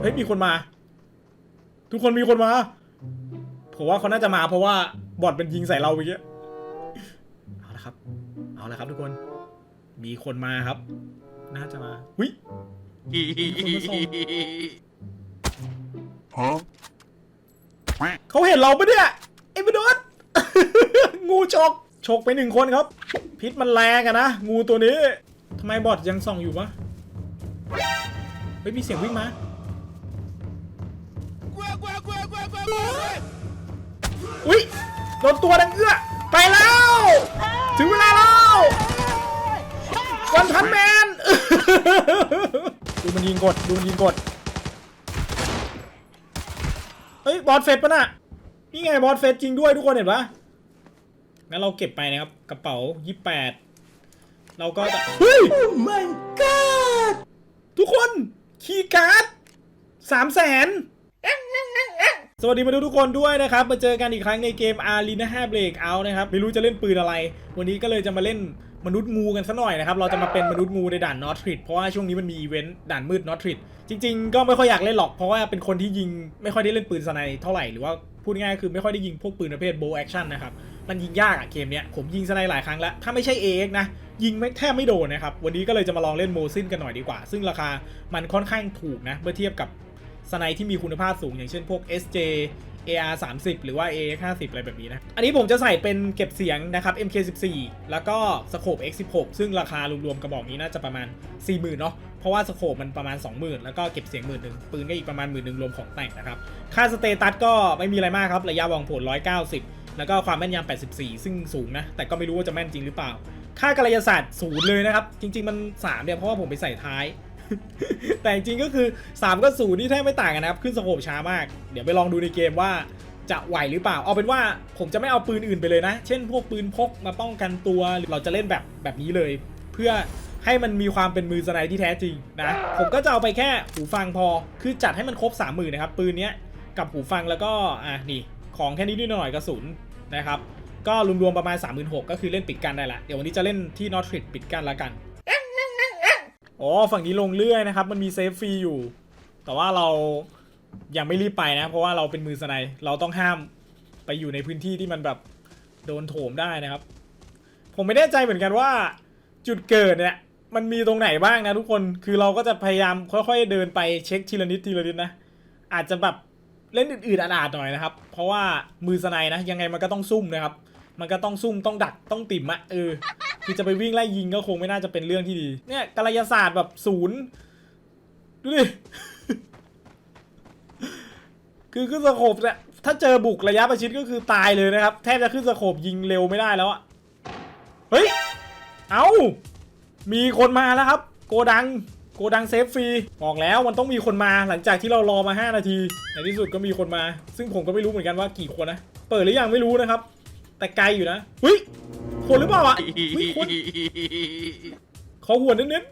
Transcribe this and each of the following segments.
เฮ้ยมีคนมา ทุกคนมีคนมา ผมว่าเขาน่าจะมาเพราะว่าบอทมันยิงใส่เราเมื่อกี้เอาละครับ เอาละครับ ทุกคน มีคนมาครับ น่าจะมาวิเขาเห็นเราปะเนี่ยไอ้บดดงูฉกฉกไปหนึ่งคนครับ พิษมันแรงอะนะ งูตัวนี้ทำไมบอทยังส่องอยู่วะเฮ้ยมีเสียงวิ่งมา อุ้ยโดนตัวดังเอื้อ ไปแล้ว ถึงเวลาแล้ววันพันแมน ดูมันยิงกด ดูมันยิงกด เฮ้ย บอสเฟสปะน่ะ นี่ไงบอสเฟสจริงด้วยทุกคนเห็นปะงั้นเราเก็บไปนะครับ กระเป๋า 28 เราก็จะเฮ้ย oh my god ทุกคน คีย์การ์ดสามแสน สวัสดีมาดูทุกคนด้วยนะครับ มาเจอกันอีกครั้งในเกม Arena 5 Breakout นะครับ ไม่รู้จะเล่นปืนอะไร วันนี้ก็เลยจะมาเล่นมนุษย์งูกันซะหน่อยนะครับ เราจะมาเป็นมนุษย์งูในด่าน Northrid เพราะว่าช่วงนี้มันมีอีเวนต์ด่านมืด Northrid จริง ๆ ก็ไม่ค่อยอยากเล่นหรอก เพราะว่าเป็นคนที่ยิงไม่ค่อยได้เล่นปืนสไนเท่าไหร่ หรือว่าพูดง่ายๆคือไม่ค่อยได้ยิงพวกปืนประเภท bow action นะครับ มันยิงยากอะเกมเนี้ย ผมยิงสไนหลายครั้งแล้ว ถ้าไม่ใช่ AX นะ ยิงไม่แทบไม่โดนนะครับ วันนี้ก็เลยจะมาลองเล่นโมซินกันหน่อยดีกว่า ซึ่งราคามันค่อนข้างถูกนะ เมื่อเทียบกับ สไนที่มีคุณภาพสูงอย่างเช่นพวก SJ AR 30หรือว่า AX 50อะไรแบบนี้นะ อันนี้ผมจะใส่เป็นเก็บเสียงนะครับ MK 14แล้วก็สโคป X 16ซึ่งราคารวมๆกระบอกนี้น่าจะประมาณ 40,000เนาะ เพราะว่าสโคปมันประมาณ 20,000 แล้วก็เก็บเสียงหมื่นหนึ่งปืนก็อีกประมาณหมื่นหนึ่งรวมของแต่งนะครับ ค่าสเตตัสก็ไม่มีอะไรมากครับ ระยะวางผล 190 แล้วก็ความแม่นยำ84 ซึ่งสูงนะ แต่ก็ไม่รู้ว่าจะแม่นจริงหรือเปล่า ค่ากายศาสตร์ศูนย์เลยนะครับ จริง ๆ มัน 3 เนี่ย เพราะว่าผมไปใส่ท้าย แต่จริงก็คือ 3 กับ0นี่แทบไม่ต่างกันนะครับ ขึ้นสโคปช้ามาก เดี๋ยวไปลองดูในเกมว่าจะไหวหรือเปล่า เอาเป็นว่าผมจะไม่เอาปืนอื่นไปเลยนะ เช่น พวกปืนพกมาป้องกันตัวหรือเราจะเล่นแบบแบบนี้เลย เพื่อให้มันมีความเป็นมือสไนที่แท้จริงนะ ผมก็จะเอาไปแค่หูฟังพอ คือจัดให้มันครบ3 0,000นะครับ ปืนเนี้ยกับหูฟังแล้วก็อะนี่ของแค่นี้นิดหน่อยกระสุนนะครับ ก็รวมๆประมาณ 36,000ก็คือเล่นปิดกันได้ละ เดี๋ยววันนี้จะเล่นที่นอตทริดปิดกันละกัน อ๋อฝั่งนี้ลงเรื่อยนะครับ มันมีเซฟฟรีอยู่ แต่ว่าเรายังไม่รีบไปนะ เพราะว่าเราเป็นมือสไนเราต้องห้ามไปอยู่ในพื้นที่ที่มันแบบโดนโถมได้นะครับ ผมไม่แน่ใจเหมือนกันว่าจุดเกิดเนี่ยมันมีตรงไหนบ้างนะทุกคนคือเราก็จะพยายามค่อยๆเดินไปเช็คทีละนิดทีละนิดนะ อาจจะแบบเล่นอื่นๆอาดๆหน่อยนะครับ เพราะว่ามือสไนนะยังไงมันก็ต้องซุ่มนะครับ มันก็ต้องซุ่มต้องดักต้องติ่มอะเออ คือจะไปวิ่งไล่ยิงก็คงไม่น่าจะเป็นเรื่องที่ดี เนี่ยกายศาสตร์แบบศูนย์ดูดิ คือขึ้นสโคปเนี่ยถ้าเจอบุกระยะประชิดก็คือตายเลยนะครับ แทบจะขึ้นสโคปยิงเร็วไม่ได้แล้วอะเฮ้ย เอามีคนมาแล้วครับ โกดัง โกดังเซฟฟรี บอกแล้วมันต้องมีคนมาหลังจากที่เรารอมา 5 นาที ในที่สุดก็มีคนมา ซึ่งผมก็ไม่รู้เหมือนกันว่ากี่คนนะ เปิดหรือยังไม่รู้นะครับ แต่ไกลอยู่นะเฮ้ยคนหรือเปล่าอะเฮ้ยคนเขาหัวเน้น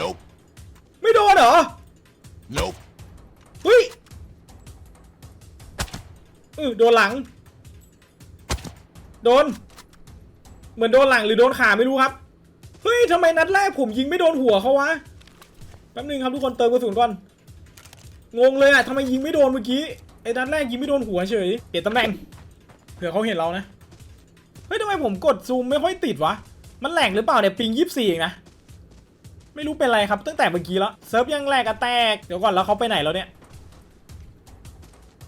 Nope. ๆไม่โดนเหรอ Nope. เฮ้ยเออโดนหลัง โดน เหมือนโดนหลังหรือโดนขาไม่รู้ครับ เฮ้ยทำไมนัดแรกผมยิงไม่โดนหัวเขาวะ แป๊บนึงครับทุกคนเติมกระสุนก่อน งงเลยอะทำไมยิงไม่โดนเมื่อกี้ ไอ้นัดแรกยิงไม่โดนหัวเฉย เปลี่ยนตำแหน่งเผื่อเขาเห็นเรานะ เฮ้ยทำไมผมกดซูมไม่ค่อยติดวะ มันแหลกหรือเปล่าเนี่ยปิงยี่สี่เองนะ ไม่รู้เป็นไรครับตั้งแต่เมื่อกี้แล้วเซิร์ฟยังแหลกอะแตก เดี๋ยวก่อนแล้วเขาไปไหนแล้วเนี่ย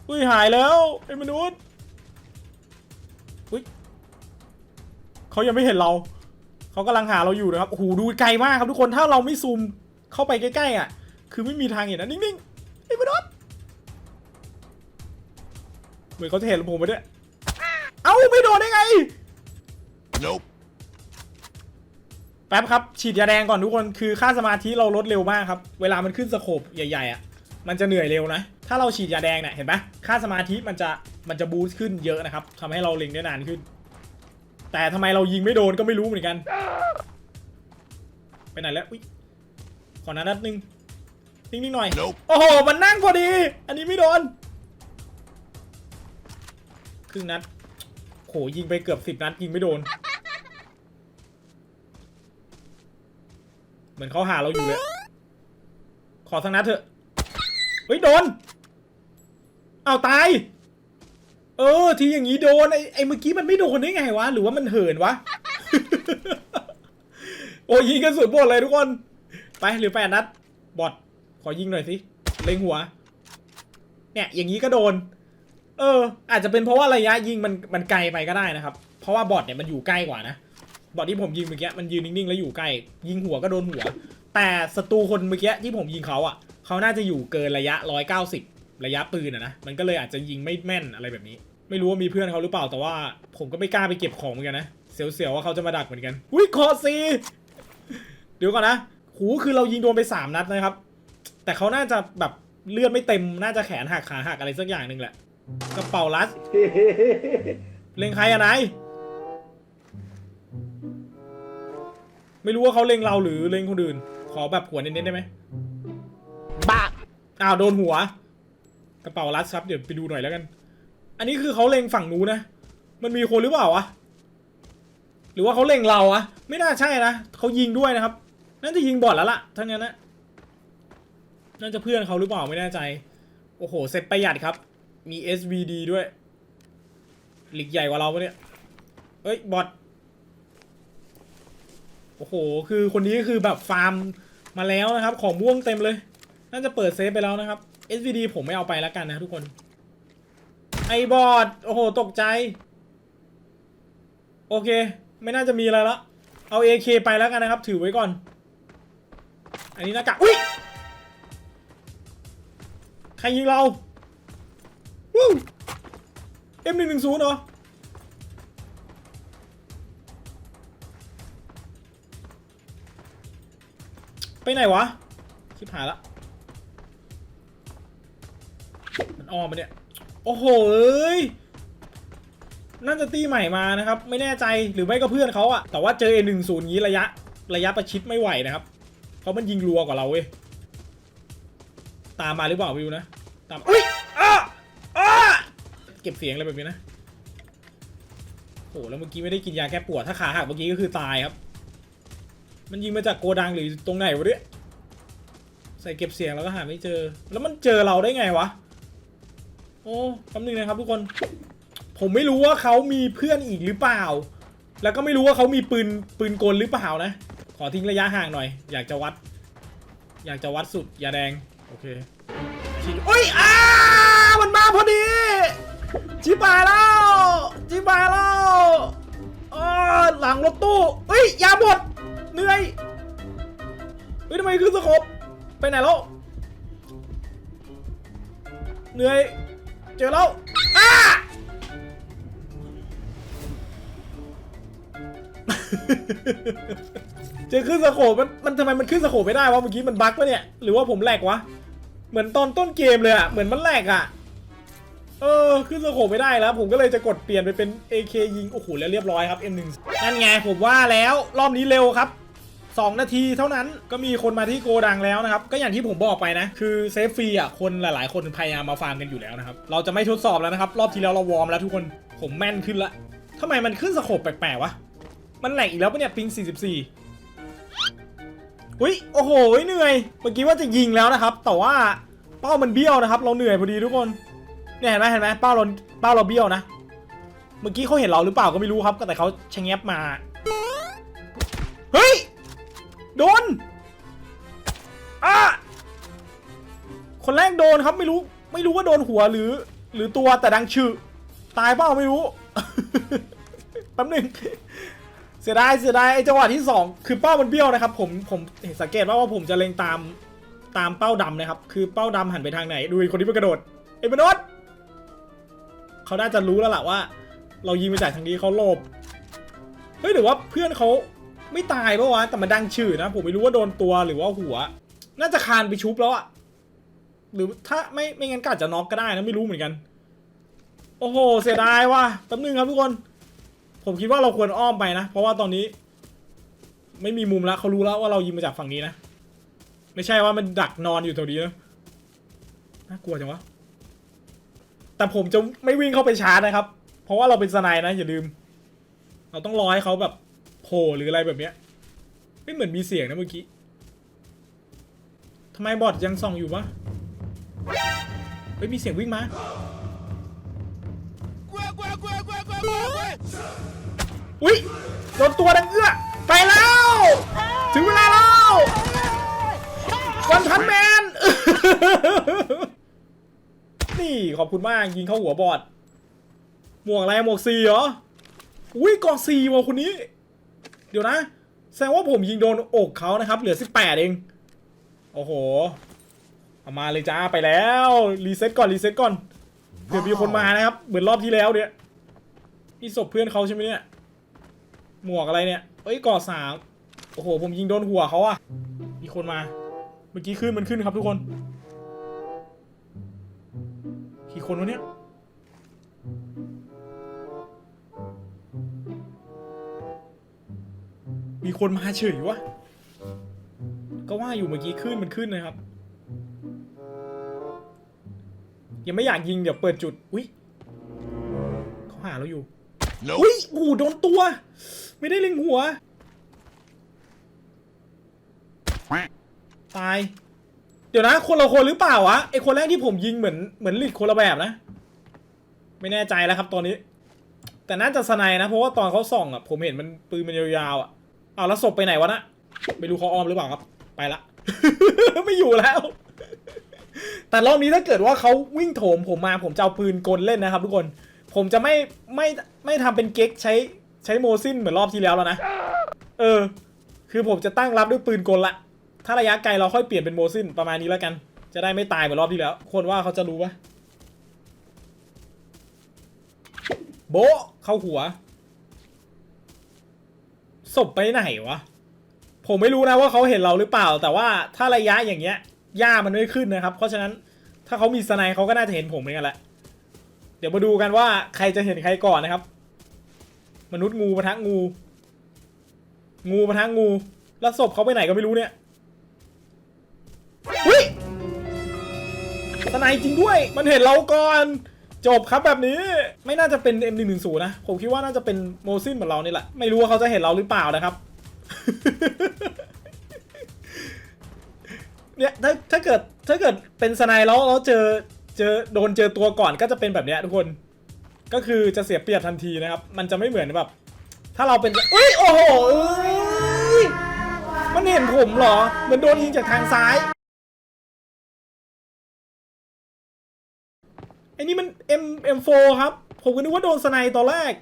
อุ้ยหายแล้วไอ้มนุษย์อุ้ยเขายังไม่เห็นเรา เขากำลังหาเราอยู่นะครับโอ้โหดูไกลมากครับทุกคนถ้าเราไม่ซูมเข้าไปใกล้ๆอะ คือไม่มีทางเห็นนะนิ่งๆไอ้มนุษย์เหมือนเขาจะเห็นผมไปด้วย เอ้าไม่โดนได้ไง Nope. แป๊บครับ ฉีดยาแดงก่อนทุกคนคือค่าสมาธิเราลดเร็วมากครับ เวลามันขึ้นสโคปใหญ่ๆอะมันจะเหนื่อยเร็วนะ ถ้าเราฉีดยาแดงเนี่ยเห็นปะค่าสมาธิมันจะมันจะบูสต์ขึ้นเยอะนะครับทำให้เราเล็งได้นานขึ้น แต่ทำไมเรายิงไม่โดนก็ไม่รู้เหมือนกัน ไปไหนแล้วอุ๊ยขอนัดนัดนึงนิ่งๆหน่อย Nope. โอ้โห มันนั่งพอดี อันนี้ไม่โดน ครึ่งนัด โหยิงไปเกือบสิบนัดยิงไม่โดน เหมือนเขาหาเราอยู่เลย ขอสักนัดเถอะ เฮ้ย โดน เอาตาย เออ ทีอย่างนี้โดน ไอ้ไอ้เมื่อกี้มันไม่โดนได้ไงวะ หรือว่ามันเหินวะ โอ้ยยิงกันสุดบดเลยทุกคน ไปหรือแปดนัด บอดขอยิงหน่อยสิ เล็งหัว เนี่ย อย่างนี้ก็โดน เออ อาจจะเป็นเพราะว่าระยะยิงมันมันไกลไปก็ได้นะครับ เพราะว่าบอดเนี่ยมันอยู่ใกล้กว่านะ บอดที่ผมยิงเมื่อกี้มันยืนนิ่งๆแล้วอยู่ใกล้ ยิงหัวก็โดนหัว แต่ศัตรูคนเมื่อกี้ที่ผมยิงเขาอะ เขาน่าจะอยู่เกินระยะ 190 ระยะปืนอะนะ มันก็เลยอาจจะยิงไม่แม่นอะไรแบบนี้ ไม่รู้ว่ามีเพื่อนเขาหรือเปล่า แต่ว่าผมก็ไม่กล้าไปเก็บของเหมือนกันนะ เสียวๆว่าเขาจะมาดักเหมือนกัน อุ้ยคอซีเดี๋ยวก่อนนะ หูคือเรายิงโดนไป 3 นัดนะครับ แต่เขาน่าจะแบบเลือดไม่เต็ม น่าจะแขนหักขาหักอะไรสักอย่างหนึ่งแหละ กระเป๋าลัดเล็งใครอะนายไม่รู้ว่าเขาเล็งเราหรือเล็งคนอื่น ขอแบบหัวเน้นๆได้ไหมบ้าอ้าวโดนหัว กระเป๋ารัดครับเดี๋ยวไปดูหน่อยแล้วกัน อันนี้คือเขาเล็งฝั่งนู้นนะ มันมีคนหรือเปล่าวะหรือว่าเขาเล็งเราอะไม่น่าใช่นะเขายิงด้วยนะครับน่าจะยิงบอดแล้วล่ะทั้างนั้นนะน่าจะเพื่อนเขาหรือเปล่าไม่แน่ใจ โอ้โหเซ็ตประหยัดครับ มี SVD ด้วยหลีกใหญ่กว่าเราปะเนี่ยเฮ้ย บอทโอ้โห คือคนนี้คือแบบฟาร์มมาแล้วนะครับ ของม่วงเต็มเลย น่าจะเปิดเซฟไปแล้วนะครับ SVD ผมไม่เอาไปแล้วกันนะทุกคน ไอบอทโอ้โห ตกใจ โอเค ไม่น่าจะมีอะไรละเอา AK ไปแล้วกันนะครับ ถือไว้ก่อน อันนี้หน้ากากอุ้ย ใครยิงเรา วู้ M110 เหรอไปไหนวะ ชิบหายละ มันอ้อมมาเนี่ย โอ้โหเอ้ยน่าจะตีใหม่มานะครับ ไม่แน่ใจหรือไม่ก็เพื่อนเขาอะแต่ว่าเจอ A10 นี้ระยะระยะประชิดไม่ไหวนะครับ เพราะมันยิงรัวกว่าเราเว้ย ตามมาหรือเปล่าวิวนะ ตามอุ้ย ก็บเสียงอะไรแบบนี้นะโหแล้วเมื่อกี้ไม่ได้กินยาแก้ปวดถ้าขาหักเมื่อกี้ก็คือตายครับ มันยิงมาจากโกดังหรือตรงไหนวะเนี่ยใส่เก็บเสียงแล้วก็หาไม่เจอ แล้วมันเจอเราได้ไงวะโอ้แป๊บนึงนะครับทุกคน ผมไม่รู้ว่าเขามีเพื่อนอีกหรือเปล่า แล้วก็ไม่รู้ว่าเขามีปืนปืนกลหรือเปล่านะ ขอทิ้งระยะห่างหน่อย อยากจะวัด อยากจะวัดสุดยาแดง โอเคฉีดโอ้ยอ้ามันมาพอดี จิบายแล้วจิบายแล้วอ๋อหลังรถตู้เฮ้ยยาหมดเหนื่อยเฮ้ยทำไมขึ้นสกบไปไหนแล้วเหนื่อยเจอแล้วอ้าเจอขึ้นสโคปมันมันทำไมมันขึ้นสโคปไม่ได้วะเมื่อกี้มันบั๊กปะเนี่ยหรือว่าผมแหลกวะเหมือนตอนต้นเกมเลยอะเหมือนมันแหลกอะ เออขึ้นสโคปไม่ได้แล้ว ผมก็เลยจะกดเปลี่ยนไปเป็น AK ยิง โอ้โห แล้วเรียบร้อยครับ M1 นั่นไงผมว่าแล้วรอบนี้เร็วครับ 2 นาทีเท่านั้นก็มีคนมาที่โกดังแล้วนะครับ ก็อย่างที่ผมบอกไปนะ คือเซฟฟรีอะ คนหลายๆ คนพยายามมาฟาร์มกันอยู่แล้วนะครับ เราจะไม่ทดสอบแล้วนะครับ รอบที่แล้วเราวอร์มแล้วทุกคนผมแม่นขึ้นละทำไมมันขึ้นสโคปแปลกๆวะมันแหลกอีกแล้วปะเนี่ยปิง 44อุ้ยโอ้โหเหนื่อย เมื่อกี้ว่าจะยิงแล้วนะครับ แต่ว่าเป้ามันเบี้ยวนะครับ เราเหนื่อยพอดีทุกคน เนี่ยเห็นไหมเห็นไหมเป้าเราเป้าเราเบี้ยวนะ เมื่อกี้เขาเห็นเราหรือเปล่าก็ไม่รู้ครับแต่เขาชะแงบมา เฮ้ย โดนอะคนแรกโดนครับไม่รู้ ไม่รู้ว่าโดนหัวหรือ หรือตัวแต่ดังชื่อตายเปล่าไม่รู้แป๊บหนึงเสียดายเสียดายไอ้จังหวะที่สองคือเป้ามันเบี้ยวนะครับ ผมผมเห็นสังเกตว่าว่าผมจะเล็งตามตามเป้าดำนะครับ คือเป้าดำหันไปทางไหน ดูคนที่มันกระโดดไอ้มนุษย์ เขาน่าจะรู้แล้วล่ะว่า เรายิงมาจากทางนี้เขาโลภเฮ้ยหรือว่าเพื่อนเขาไม่ตายปะวะแต่มันดังชื่อนะผมไม่รู้ว่าโดนตัวหรือว่าหัว น่าจะคานไปชุบแล้วอะหรือถ้าไม่ไม่งั้นก็อาจจะน็อกก็ได้นะไม่รู้เหมือนกัน โอ้โห เสียดายว่ะแป๊บนึงครับทุกคน ผมคิดว่าเราควรอ้อมไปนะ เพราะว่าตอนนี้ ไม่มีมุมแล้วเขารู้แล้วว่าเรายิงมาจากฝั่งนี้นะ ไม่ใช่ว่ามันดักนอนอยู่แถวนี้นะน่ากลัวจังวะ แต่ผมจะไม่วิ่งเข้าไปชาร์จนะครับ เพราะว่าเราเป็นสไนด์นะอย่าลืม เราต้องรอให้เขาแบบโผล่หรืออะไรแบบเนี้ยไม่เหมือนมีเสียงนะเมื่อกี้ทำไมบอทยังส่องอยู่วะเฮ้ยมีเสียงวิ่งมาอุ้ยโดนตัวดังเอื้อไปแล้ว ถึงเวลาแล้ววันพันแมน นี่ขอบคุณมากยิงเข้าหัวบอดหมวกอะไรหมวกสีเหรออุ้ยกองสีว่ะคนนี้ เดี๋ยวนะ แสดงว่าผมยิงโดนอกเขานะครับ เหลือ18เอง โอ้โหเอามาเลยจ้าไปแล้วรีเซ็ตก่อนรีเซ็ตก่อนเผื่อมีคนมานะครับ เหมือนรอบที่แล้วเนี่ยนี่ศพเพื่อนเขาใช่ไหมเนี่ยหมวกอะไรเนี่ยเอ้ยก่อสามโอ้โห ผมยิงโดนหัวเขาอะมีคนมา เมื่อกี้ขึ้นมันขึ้นครับทุกคน กี่คนวะเนี่ยมีคนมาเฉยวะ ก็ว่าอยู่เมื่อกี้ขึ้นมันขึ้นนะครับ ยังไม่อยากยิงเดี๋ยวเปิดจุด อุ้ยเขาหาเราอยู่ Nope. อุ้ยโอ้โหโดนตัว ไม่ได้เล็งหัว ตายเดี๋ยวนะ คนละคนหรือเปล่าวะไอคนแรกที่ผมยิงเหมือนเหมือนลิดคนละแบบนะ ไม่แน่ใจแล้วครับตอนนี้ แต่น่าจะสไนนะเพราะว่าตอนเขาส่องอะผมเห็นมันปืนมันยาวๆอะเอาแล้วศพไปไหนวะนะไม่รู้เขาอ้อมหรือเปล่าครับ ไปละ ไม่อยู่แล้ว แต่รอบนี้ถ้าเกิดว่าเขาวิ่งโถมผมมาผมจะเอาปืนกลเล่นนะครับ ทุกคน ผมจะไม่ไม่ไม่ทำเป็นเก๊กใช้ใช้โมซินเหมือนรอบที่แล้วแล้วนะ เออ คือผมจะตั้งรับด้วยปืนกลละ ถ้าระยะไกลเราค่อยเปลี่ยนเป็นโมซินประมาณนี้แล้วกัน จะได้ไม่ตายเหมือนรอบที่แล้ว คนว่าเขาจะรู้ปะโบเข้าหัวศพไปไหนวะ ผมไม่รู้นะว่าเขาเห็นเราหรือเปล่า แต่ว่าถ้าระยะอย่างเงี้ยหญ้ามันไม่ขึ้นนะครับ เพราะฉะนั้นถ้าเขามีสไนเขาก็น่าจะเห็นผมเหมือนกันแหละ เดี๋ยวมาดูกันว่าใครจะเห็นใครก่อนนะครับ มนุษย์งูปะทะงู งูปะทะงู แล้วศพเขาไปไหนก็ไม่รู้เนี่ย อุ้ยสไนจริงด้วย มันเห็นเราก่อน จบครับแบบนี้ไม่น่าจะเป็น M110 นะ ผมคิดว่าน่าจะเป็นโมซินเหมือนเรานี่แหละ ไม่รู้ว่าเขาจะเห็นเราหรือเปล่านะครับ เนี่ยถ้าถ้าเกิดถ้าเกิดเป็นสไนแล้วแล้วเจอเจอโดนเจอตัวก่อนก็จะเป็นแบบเนี้ยทุกคน ก็คือจะเสียเปรียบทันทีนะครับ มันจะไม่เหมือนแบบ ถ้าเราเป็นเอ้ยโอ้โหเอ้ยมันเห็นผมเหรอ เหมือนโดนยิงจากทางซ้าย M M4 ครับ ผมก็นึกว่าโดนสไนตอนแรก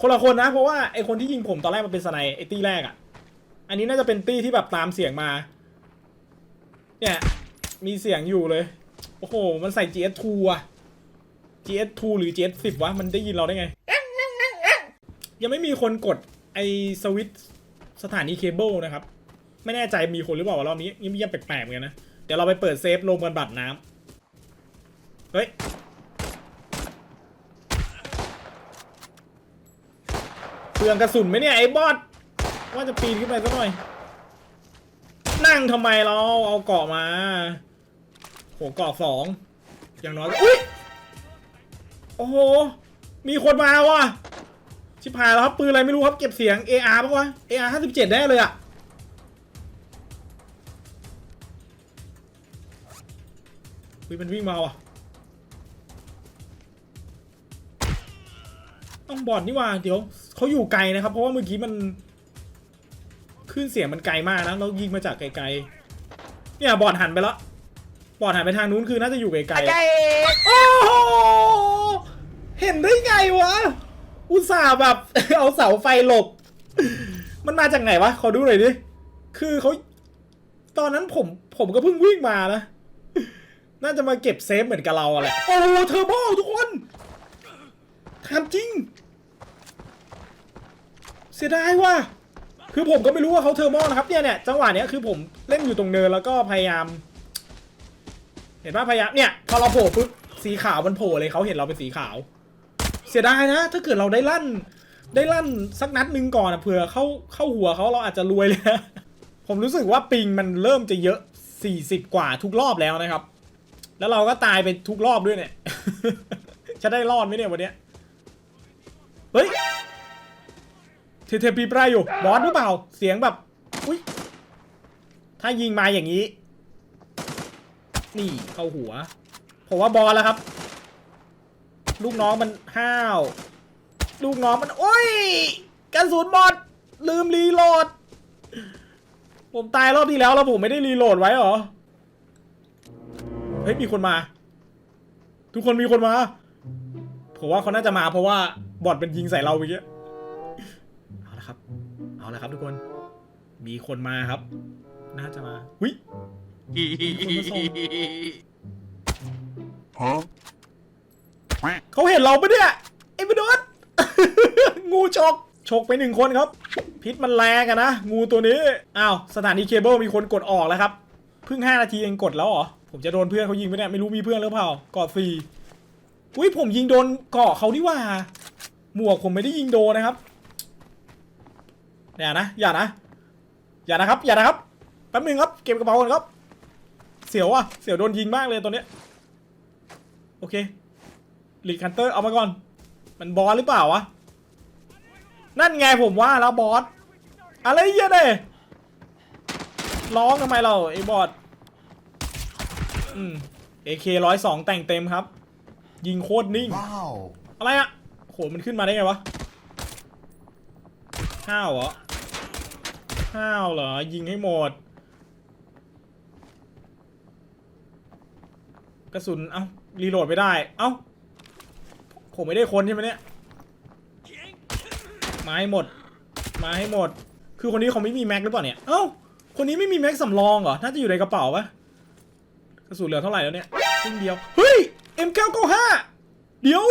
คนละคนนะ เพราะว่าไอคนที่ยิงผมตอนแรกมันเป็นสไนไอตี้แรกอะ่ะ อันนี้น่าจะเป็นตี้ที่แบบตามเสียงมา เนี่ยมีเสียงอยู่เลย โอ้โห มันใส่ GS2 อะ GS2 หรือ GS10 วะ มันได้ยินเราได้ไง ยังไม่มีคนกดไอสวิตสถานีเคเบิลนะครับ ไม่แน่ใจมีคนหรือเปล่ารอบนี้เงียบๆแปลกๆเหมือนกันนะ เดี๋ยวเราไปเปิดเซฟลงกันบัตรน้ำเฮ้ย เป ลืองกระสุนไหมเนี่ยไอ้บอสว่าจะปีนขึ้นไปสักหน่อย นั่งทำไมเราเอาเกาะมาโหเกาะสองอย่างน้อยอุ้ยโอ้โห มีคนมาว่ะชิบหายแล้วครับปืนอะไรไม่รู้ครับเก็บเสียง AR ปะวะ AR 57แน่เลยอะวิ่งมันวิ่งมาว่ะ ต้องบอดนี่ว่าเดี๋ยวเขาอยู่ไกลนะครับ เพราะว่าเมื่อกี้มันขึ้นเสียงมันไกลมากนะแล้วยิงมาจากไกลๆเนี่ยบอดหันไปแล้วบอดหันไปทางนู้นคือน่าจะอยู่ไกลๆใจโอ้โหเห็นได้ไงวะอุตส่าห์แบบ เอาเสาไฟหลบ มันมาจากไหนวะขอดูหน่อยดิคือเขาตอนนั้นผมผมก็เพิ่งวิ่งมานะน่าจะมาเก็บเซฟเหมือนกับเราอะแหละโอ้เทอร์โบทุกคนถามจริง เสียดายว่ะคือผมก็ไม่รู้ว่าเขาเทอร์โมนะครับเนี่ยเนี่ยจังหวะเนี้ยคือผมเล่นอยู่ตรงเนินแล้วก็พยายาม เห็นป่ะพยายามเนี่ยพอเราโผล่ปุ๊บสีขาวมันโผล่เลยเขาเห็นเราเป็นสีขาว เสียดายนะถ้าเกิดเราได้ลั่น ได้ลั่นสักนัดหนึ่งก่อนอะเผื่อเข้าเข้าหัวเขาเราอาจจะรวยเลยนะผมรู้สึกว่าปิงมันเริ่มจะเยอะ 40 กว่าทุกรอบแล้วนะครับ แล้วเราก็ตายไปทุกรอบด้วยเนี่ย จะได้รอดไหมเนี่ยวันเนี้ยเฮ้ย เทเทปีปรายอยู่ บอสหรือเปล่า เสียงแบบ อุ้ย ถ้ายิงมาอย่างนี้ นี่เข้าหัว ผมว่าบอลแล้วครับ ลูกน้องมันห้าว ลูกน้องมัน โอ้ยกระสุนหมด ลืมรีโหลด ผมตายรอบที่แล้วแล้วผมไม่ได้รีโหลดไว้หรอ เฮ้ย มีคนมา ทุกคนมีคนมา ผมว่าเขาน่าจะมาเพราะว่าบอดเป็นยิงใส่เราเมื่อกี้ ละครับ เอาละครับทุกคน มีคนมาครับ น่าจะมาวิมีคนมาส่ง Huh? เขาเห็นเราปะเนี่ยไอ้บดดงูฉกฉกไปหนึ่งคนครับ พิษมันแรงอะนะ งูตัวนี้ อ้าว สถานีเคเบิลมีคนกดออกแล้วครับ เพิ่ง 5 นาทีเองกดแล้วเหรอ ผมจะโดนเพื่อนเขายิงไปเนี่ย ไม่รู้มีเพื่อนหรือเปล่ากอดฟรีอุ้ยผมยิงโดนเกาะเขานี่หว่า หมวกผมไม่ได้ยิงโดนนะครับ อย่านะ อย่านะ อย่านะครับ อย่านะครับ แป๊บนึงครับ เก็บกระเป๋าก่อนครับ เสียวอะ เสียวโดนยิงมากเลยตัวเนี้ย โอเคลีคันเตอร์เอามาก่อน มันบอสหรือเปล่าวะ นั่นไงผมว่าแล้วบอส อะไรเยอะเลยร้องทำไมเราไอ้บอส อืม AK ร้อยสองแต่งเต็มครับ ยิงโคตรนิ่ง Wow. อะไรอะโหมันขึ้นมาได้ไงวะห้าวเหรอ ห้าวเหรอ ยิงให้หมด กระสุน เอ้า รีโหลดไม่ได้ เอ้า ผมไม่ได้คนใช่ไหมเนี่ยมาให้หมด มาให้หมด คือคนนี้เขาไม่มีแม็กหรือเปล่าเนี่ย เอ้า คนนี้ไม่มีแม็กสำรองเหรอ น่าจะอยู่ในกระเป๋าปะกระสุนเหลือเท่าไหร่แล้วเนี่ยครึ่งเดียว เฮ้ย M995 เดี๋ยว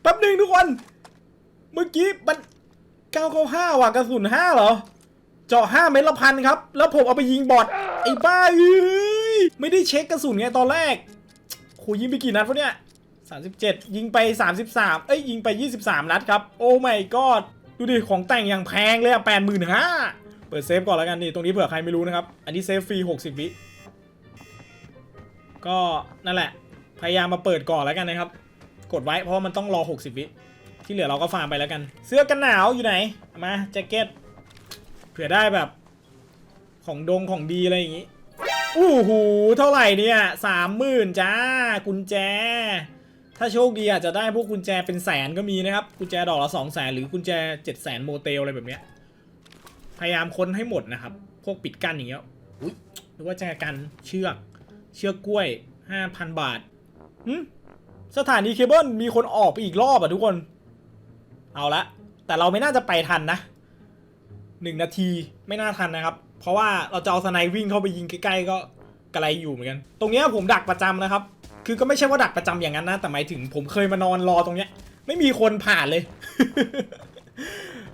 แป๊บหนึ่งทุกคน เมื่อกี้มัน 995ว่ะกระสุน5เหรอ เจาะ5เม็ดละพันครับ แล้วผมเอาไปยิงบอดไอ้บ้าเอ้ยไม่ได้เช็คกระสุนไงตอนแรกโหยิงไปกี่นัดวะเนี่ย37ยิงไป33เอ้ยยิงไป23นัดครับ โอ้ my god ดูดิของแต่งอย่างแพงเลยอะ85,000เปิดเซฟก่อนแล้วกันนี่ตรงนี้เผื่อใครไม่รู้นะครับ อันนี้เซฟฟรี60วิก็นั่นแหละ พยายามมาเปิดก่อนแล้วกันนะครับ กดไว้เพราะมันต้องรอ 60 วิ ที่เหลือเราก็ฟาร์มไปแล้วกัน เสื้อกันหนาวอยู่ไหน มาแจ็คเก็ต เผื่อได้แบบ ของดงของดีอะไรอย่างงี้อู้หูเท่าไหร่เนี่ยสามหมื่นจ้า กุญแจ ถ้าโชคดีอาจจะได้พวกกุญแจเป็นแสนก็มีนะครับ กุญแจดอกละสองแสนหรือกุญแจเจ็ดแสนโมเตลอะไรแบบเนี้ย พยายามค้นให้หมดนะครับ พวกปิดกั้นอย่างเงี้ยอุ้ยหรือว่าจะกันเชือก เชือกกล้วยห้าพันบาทสถานีเคเบิลมีคนออกไปอีกรอบอะทุกคน เอาละ แต่เราไม่น่าจะไปทันนะหนึ่งนาทีไม่น่าทันนะครับ เพราะว่าเราจะเอาสไนวิ่งเข้าไปยิงใกล้ๆก็กระไรอยู่เหมือนกัน ตรงเนี้ยผมดักประจำนะครับ คือก็ไม่ใช่ว่าดักประจำอย่างนั้นนะ แต่หมายถึงผมเคยมานอนรอตรงเนี้ย ไม่มีคนผ่านเลย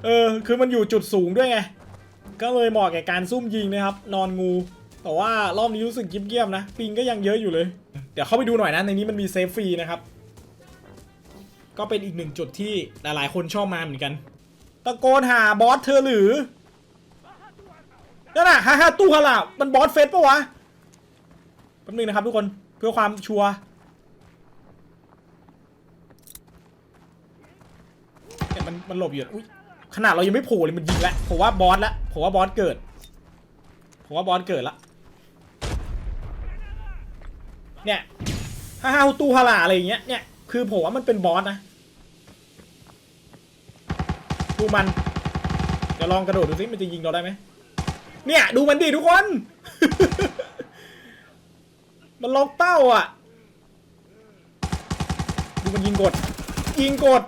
เออ คือมันอยู่จุดสูงด้วยไง ก็เลยเหมาะแก่การซุ่มยิงนะครับ นอนงู แต่ว่ารอบนี้รู้สึกเงียบๆนะ ปิงก็ยังเยอะอยู่เลย เดี๋ยวเข้าไปดูหน่อยนะ ในนี้มันมีเซฟฟรีนะครับ ก็เป็นอีกหนึ่งจุดที่หลายๆ คนชอบมาเหมือนกัน ตะโกนหาบอสเธอหรือนั่นน่ะฮ่าฮ่าตู้ฮาล่ะมันบอสเฟสปะวะแป๊บนึงนะครับทุกคนเพื่อความชัวร์เนี่ยมันมันหลบอยู่อุ๊ยขนาดเรายังไม่โผล่เลยมันยิงแล้วผมว่าบอสล้วผมว่าบอสเกิดผมว่าบอสเกิดละเนี่ยฮ่าฮ่าตู้ฮาล่ะอะไรอย่างเงี้ยเนี่ยคือผมว่ามันเป็นบอสนะ ดูมันเดี๋ยวลองกระโดดดูสิมันจะยิงเราได้ไหมเนี่ย ดูมันดิทุกคน มันล็อกเป้าอะ ดูมันยิงกด ยิงกด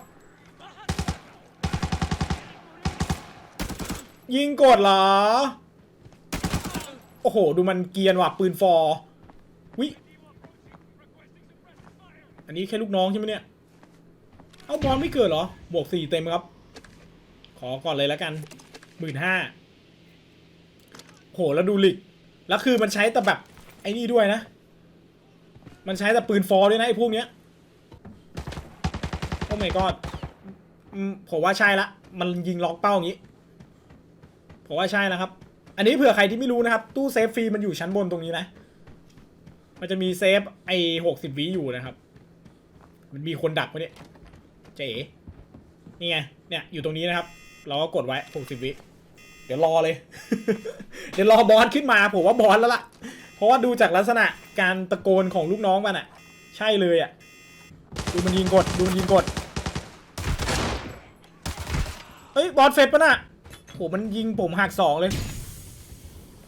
ยิงกดเหรอ โอ้โห ดูมันเกียนว่ะปืนฟอร์วิอันนี้แค่ลูกน้องใช่ไหมเนี่ย เอาบอลไม่เกิดเหรอ บวกสี่เต็มครับ ขอก่อนเลยแล้วกันหมื่นห้าโหแล้วดูลิกแล้วคือมันใช้แต่แบบไอ้นี่ด้วยนะ มันใช้แต่ปืนฟอร์ด้วยนะไอ้พวกเนี้ยโอ้ my god อืมผมว่าใช่ละ มันยิงล็อกเป้าอย่างนี้ ผมว่าใช่นะครับ อันนี้เผื่อใครที่ไม่รู้นะครับ ตู้เซฟฟรีมันอยู่ชั้นบนตรงนี้นะ มันจะมีเซฟไอ้หกสิบวิอยู่นะครับ มันมีคนดักไว้เนี่ยเจ๋นี่ไง เนี่ยอยู่ตรงนี้นะครับ เราก็กดไว้60วิ เดี๋ยวรอเลย เดี๋ยวรอบอสขึ้นมาผมว่าบอสแล้วล่ะ เพราะว่าดูจากลักษณะการตะโกนของลูกน้องมันอะใช่เลยอะดูมันยิงกดดูมันยิงกดเฮ้ยบอสเฟสปะน่ะโหมันยิงผมหักสองเลย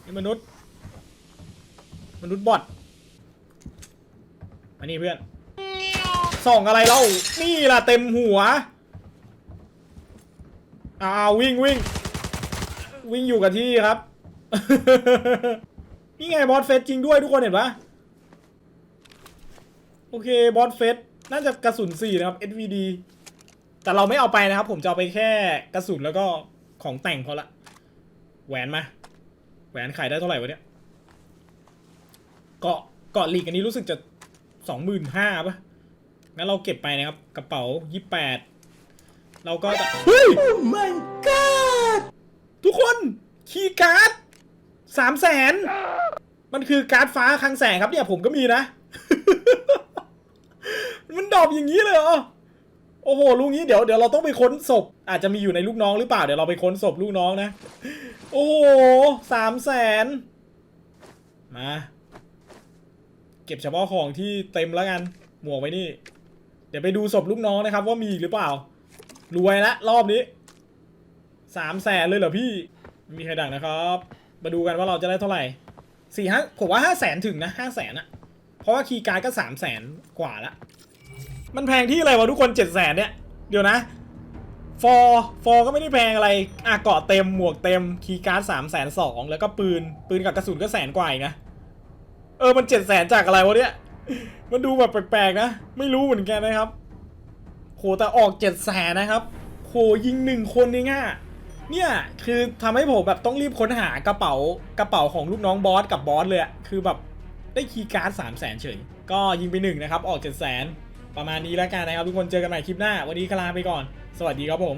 นี่มนุษย์ มนุษย์บอทมานี่เพื่อนส่องอะไรเล่านี่ล่ะเต็มหัว อ้าววิ่งวิ่งวิ่งอยู่กับที่ครับ นี่ไงบอสเฟสจริงด้วยทุกคนเห็นปะโอเคบอสเฟสน่าจะกระสุน4นะครับ SVD แต่เราไม่เอาไปนะครับ ผมจะเอาไปแค่กระสุนแล้วก็ของแต่งพอละแหวนมา แหวนขายได้เท่าไหร่วะเนี่ยเกาะเกาะหลีกอันนี้รู้สึกจะสองหมื่นห้าป่ะงั้นเราเก็บไปนะครับ กระเป๋ายี่แปด เราก็จะเฮ้ย my god ทุกคนคีย์การ์ดสามแสนมันคือการ์ดฟ้าคลังแสงครับเนี่ยผมก็มีนะ มันดรอปอย่างนี้เลยเหรอ โอ้โหลูกนี้เดี๋ยวเดี๋ยวเราต้องไปค้นศพ อาจจะมีอยู่ในลูกน้องหรือเปล่า เดี๋ยวเราไปค้นศพลูกน้องนะ โอ้โหสามแสนมา เก็บเฉพาะของที่เต็มแล้วกัน หมวกไว้นี่ เดี๋ยวไปดูศพลูกน้องนะครับ ว่ามีอีกหรือเปล่า รวยละรอบนี้สามแสนเลยเหรอพี่มีใครดักนะครับ มาดูกันว่าเราจะได้เท่าไหร่สี่ห้าผมว่าห้าแสนถึงนะห้าแสนอะเพราะว่าคีย์การ์ดก็สามแสนกว่าละ มันแพงที่อะไรวะทุกคนเจ็ดแสนเนี่ย เดี๋ยวนะ ฟอร์ฟอร์ก็ไม่ได้แพงอะไรอะเกาะเต็มหมวกเต็มคีย์การ์ดสามแสนสองแล้วก็ปืน ปืนกับกระสุนก็แสนกว่าอีกนะ เออมันเจ็ดแสนจากอะไรวะเนี่ย มันดูแบบแปลกๆนะ ไม่รู้เหมือนกันนะครับ หแต่ออกเจ็ดแสนนะครับโหยิงหนึ่งคนเองอะเนี่ยคือทำให้ผมแบบต้องรีบค้นหากระเป๋ากระเป๋าของลูกน้องบอสกับบอสเลยอะคือแบบได้คีย์การ์ดสามแสนเฉย ก็ยิงไปหนึ่งนะครับ ออกเจ็ดแสนประมาณนี้แล้วกันนะครับทุกคนเจอกันใหม่คลิปหน้า วันนี้คลาไปก่อน สวัสดีครับผม